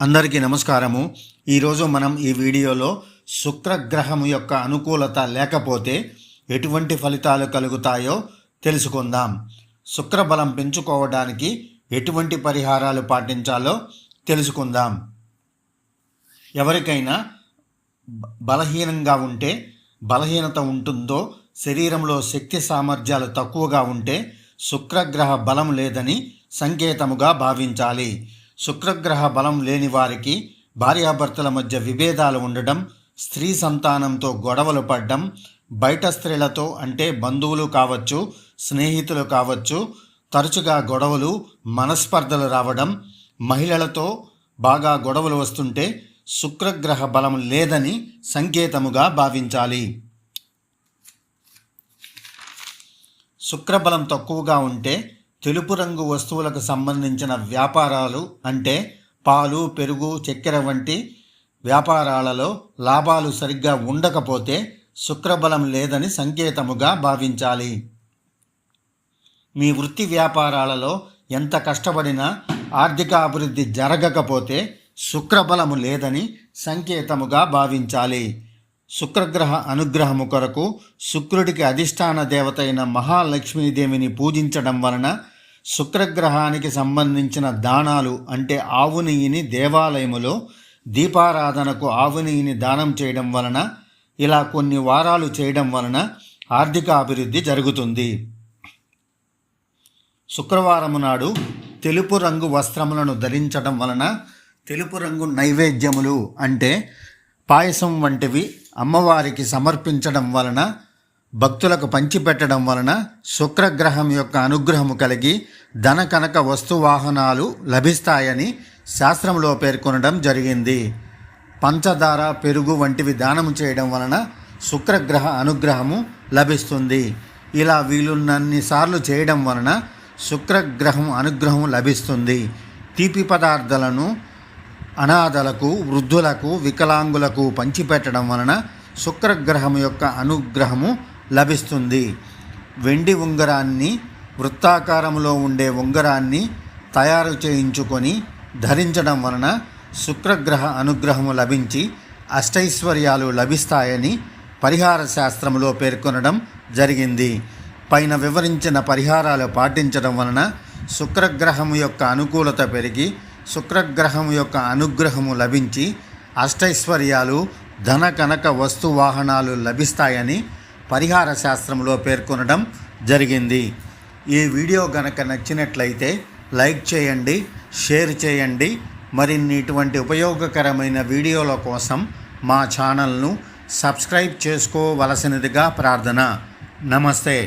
అందరికీ నమస్కారము. ఈరోజు మనం ఈ వీడియోలో శుక్రగ్రహం యొక్క అనుకూలత లేకపోతే ఎటువంటి ఫలితాలు కలుగుతాయో తెలుసుకుందాం. శుక్రబలం పెంచుకోవడానికి ఎటువంటి పరిహారాలు పాటించాలో తెలుసుకుందాం. ఎవరికైనా బలహీనంగా ఉంటే బలహీనత ఉంటుందో శరీరంలో శక్తి సామర్థ్యాలు తక్కువగా ఉంటే శుక్రగ్రహ బలం లేదని సంకేతముగా భావించాలి. శుక్రగ్రహ బలం లేని వారికి భార్యాభర్తల మధ్య విభేదాలు ఉండడం స్త్రీ సంతానంతో గొడవలు పడ్డం బయట స్త్రీలతో అంటే బంధువులు కావచ్చు స్నేహితులు కావచ్చు తరచుగా గొడవలు మనస్పర్ధలు రావడం మహిళలతో బాగా గొడవలు వస్తుంటే శుక్రగ్రహ బలం లేదని సంకేతముగా భావించాలి. శుక్రబలం తక్కువగా ఉంటే తెలుపు రంగు వస్తువులకు సంబంధించిన వ్యాపారాలు అంటే పాలు పెరుగు చక్కెర వంటి వ్యాపారాలలో లాభాలు సరిగ్గా ఉండకపోతే శుక్రబలం లేదని సంకేతముగా భావించాలి. మీ వృత్తి వ్యాపారాలలో ఎంత కష్టపడినా ఆర్థిక అభివృద్ధి జరగకపోతే శుక్రబలము లేదని సంకేతముగా భావించాలి. శుక్రగ్రహ అనుగ్రహము కొరకు శుక్రుడికి అధిష్టాన దేవత అయిన మహాలక్ష్మీదేవిని పూజించడం వలన శుక్రగ్రహానికి సంబంధించిన దానాలు అంటే ఆవు నెయ్యిని దేవాలయములో దీపారాధనకు ఆవు నెయ్యిని దానం చేయడం వలన ఇలా కొన్ని వారాలు చేయడం వలన ఆర్థిక అభివృద్ధి జరుగుతుంది. శుక్రవారము నాడు తెలుపు రంగు వస్త్రములను ధరించడం వలన తెలుపు రంగు నైవేద్యములు అంటే పాయసం వంటివి అమ్మవారికి సమర్పించడం వలన భక్తులకు పంచిపెట్టడం వలన శుక్రగ్రహం యొక్క అనుగ్రహము కలిగి ధన కనక వస్తు వాహనాలు లభిస్తాయని శాస్త్రంలో పేర్కొనడం జరిగింది. పంచదార పెరుగు వంటివి దానము చేయడం వలన శుక్రగ్రహ అనుగ్రహము లభిస్తుంది. ఇలా వీలున్నన్ని సార్లు చేయడం వలన శుక్రగ్రహం అనుగ్రహం లభిస్తుంది. తీపి పదార్థాలను అనాథలకు వృద్ధులకు వికలాంగులకు పంచిపెట్టడం వలన శుక్రగ్రహం యొక్క అనుగ్రహము లభిస్తుంది. వెండి ఉంగరాన్ని వృత్తాకారంలో ఉండే ఉంగరాన్ని తయారు చేయించుకొని ధరించడం వలన శుక్రగ్రహ అనుగ్రహము లభించి అష్టైశ్వర్యాలు లభిస్తాయని పరిహార శాస్త్రంలో పేర్కొనడం జరిగింది. పైన వివరించిన పరిహారాలు పాటించడం వలన శుక్రగ్రహం యొక్క అనుకూలత పెరిగి శుక్రగ్రహం యొక్క అనుగ్రహము లభించి అష్టైశ్వర్యాలు ధన కనక వస్తు వాహనాలు లభిస్తాయని పరిహార శాస్త్రంలో పేర్కొనడం జరిగింది. ఈ వీడియో గనక నచ్చినట్లయితే లైక్ చేయండి షేర్ చేయండి. మరిన్ని ఇటువంటి ఉపయోగకరమైన వీడియోల కోసం మా ఛానల్ను సబ్స్క్రైబ్ చేసుకోవలసినదిగా ప్రార్థన. నమస్తే.